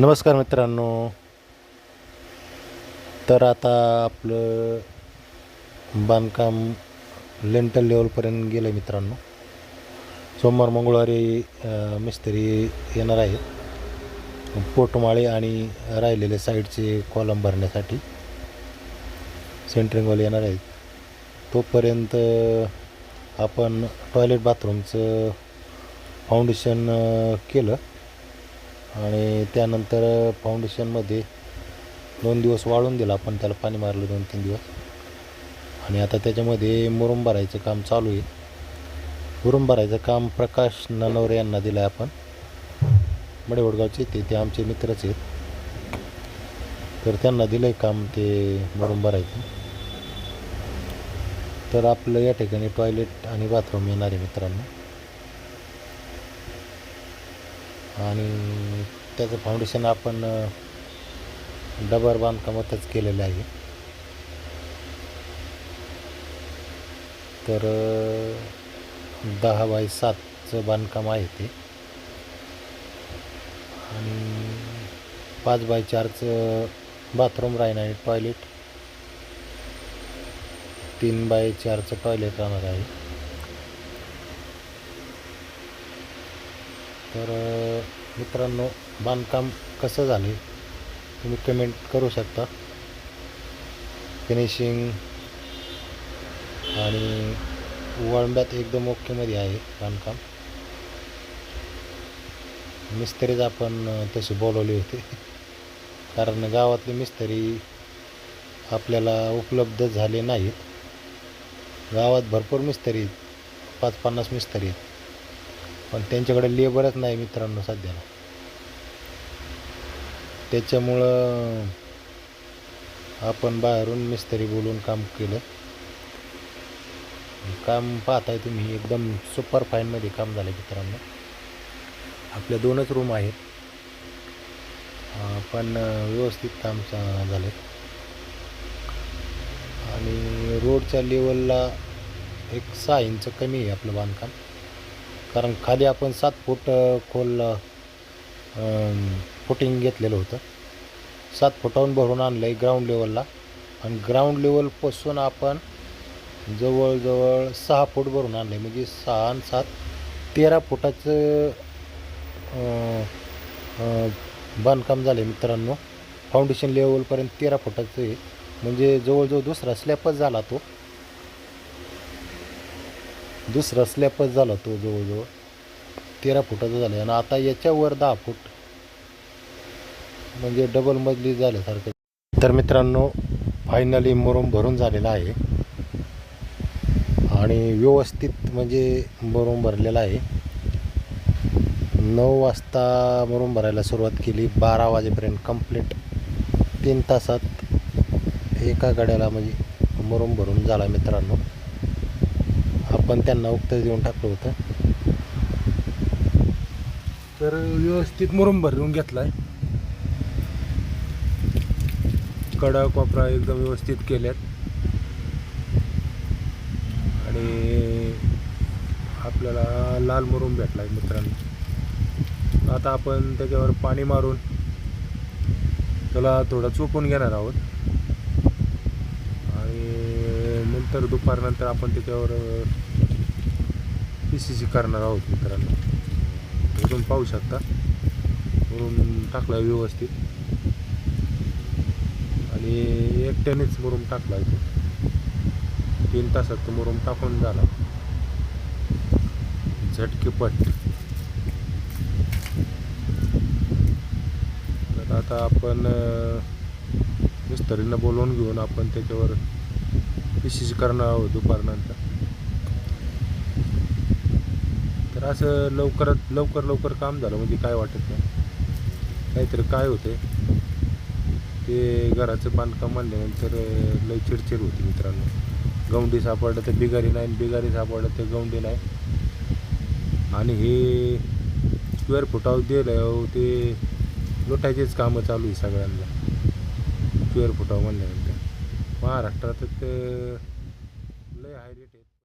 नमस्कार मित्रांनो. तर आता आपलं बांधकाम लेंटल लेवलपर्यंत गेलं आहे मित्रांनो. सोमवार मंगळवारी मिस्त्री येणार आहे पोटमाळे आणि राहिलेले साईडचे कॉलम भरण्यासाठी सेंटरिंगवाले येणार आहेत. तोपर्यंत आपण टॉयलेट बाथरूमचं फाउंडेशन केलं. आणि त्यानंतर फाउंडेशनमध्ये दोन दिवस वाळून दिलं आपण त्याला पाणी मारलं दोन तीन दिवस. आणि आता त्याच्यामध्ये मुरुम भरायचं काम चालू आहे. मुरुम भरायचं काम प्रकाश ननवरे यांना दिलं आहे आपण. मडेवडगावचे ते ते आमचे मित्रच आहेत. तर त्यांना दिलं आहे काम ते मुरुम भरायचं. तर आपलं या ठिकाणी टॉयलेट आणि बाथरूम येणार आहे मित्रांनो. आणि त्याचं फाउंडेशन आपण डबर बांधकामातच केलेलं आहे. तर दहा बाय सातचं बांधकाम आहे ते. आणि पाच बाय चारचं बाथरूम राहणार आहे टॉयलेट. तीन बाय चारचं टॉयलेट राहणार आहे. तर मित्रांनो बांधकाम कसं झालं? आहे तुम्ही कमेंट करू शकता. फिनिशिंग आणि वळंब्यात एकदम ओकेमध्ये आहे बांधकाम. मिस्त्रीच आपण तसे बोलवले होते. कारण गावातले मिस्त्री आपल्याला उपलब्ध झाले नाहीत. गावात भरपूर मिस्त्री आहेत. पाच पन्नास मिस्त्री आहेत. पण त्यांच्याकडे लेबरच नाही मित्रांनो सध्याला. त्याच्यामुळं आपण बाहेरून मिस्त्री बोलून काम केलं. काम पाहताय तुम्ही एकदम सुपर फाईनमध्ये काम झालं मित्रांनो. आपल्या दोनच रूम आहेत. पण व्यवस्थित काम चा- झालं आणि रोडच्या लेवलला एक सहा इंच कमी आहे आपलं बांधकाम. कारण खाली आपण सात फूट खोल फुटिंग घेतलेलं होतं. सात फुटाहून भरून आणलं आहे ग्राउंड लेवलला आणि ग्राउंड लेवलपासून आपण जवळजवळ सहा फूट भरून आणलं आहे म्हणजे सहा आणि सात तेरा फुटाचं बांधकाम झालं आहे मित्रांनो फाउंडेशन लेवलपर्यंत तेरा फुटाचं आहे. म्हणजे जवळजवळ दुसरा स्लॅपच झाला तो. दुसरा स्लॅपच झाला तो जवळजवळ. तेरा फुटाचा झाला. आणि आता याच्यावर दहा फूट. म्हणजे डबल मजली झाल्यासारखं. तर मित्रांनो फायनली मुरुम भरून झालेला आहे. आणि व्यवस्थित म्हणजे मुरुम भरलेला आहे. नऊ वाजता मरून भरायला सुरुवात केली. बारा वाजेपर्यंत कंप्लीट तीन तासात एका गाड्याला म्हणजे मरून भरून झाला मित्रांनो. आपण त्यांना उत्तर देऊन टाकलं होतं. तर व्यवस्थित मुरुम भरून घेतलाय. कडा कोपरा एकदम व्यवस्थित केल्यात. आणि आपल्याला लाल मुरुम भेटलाय मित्रांनो. आता आपण त्याच्यावर पाणी मारून त्याला थोडं चोपून घेणार आहोत आणि नंतर दुपारनंतर आपण त्याच्यावर पी सी सी करणार आहोत मित्रांनो. तुम्ही पाहू शकता. वरून टाकला व्यवस्थित. आणि एकट्यानेच मुरुम टाकला इथे तीन तासात तो मुरुम टाकून झाला. झटकेपट तर आता आपण अं, मिस्त्रींना बोलवून घेऊन आपण त्याच्यावर पी करणार आहोत दुपारनंतर तर असं लवकरात लवकर लवकर काम झालं म्हणजे काय वाटत नाही. काहीतरी काय होते ते घराचं बांधकाम म्हणल्यानंतर लई चिडचिड होती मित्रांनो. गवंडी सापडलं तर बिगारी नाही बिगारी सापडलं तर गवंडी नाही. आणि हे स्क्वेअर फुटावर दिलं ते लुटायचेच कामं चालू आहे सगळ्यांना. स्क्वेअर फुटावर म्हणल्यानंतर. महाराष्ट्रात तर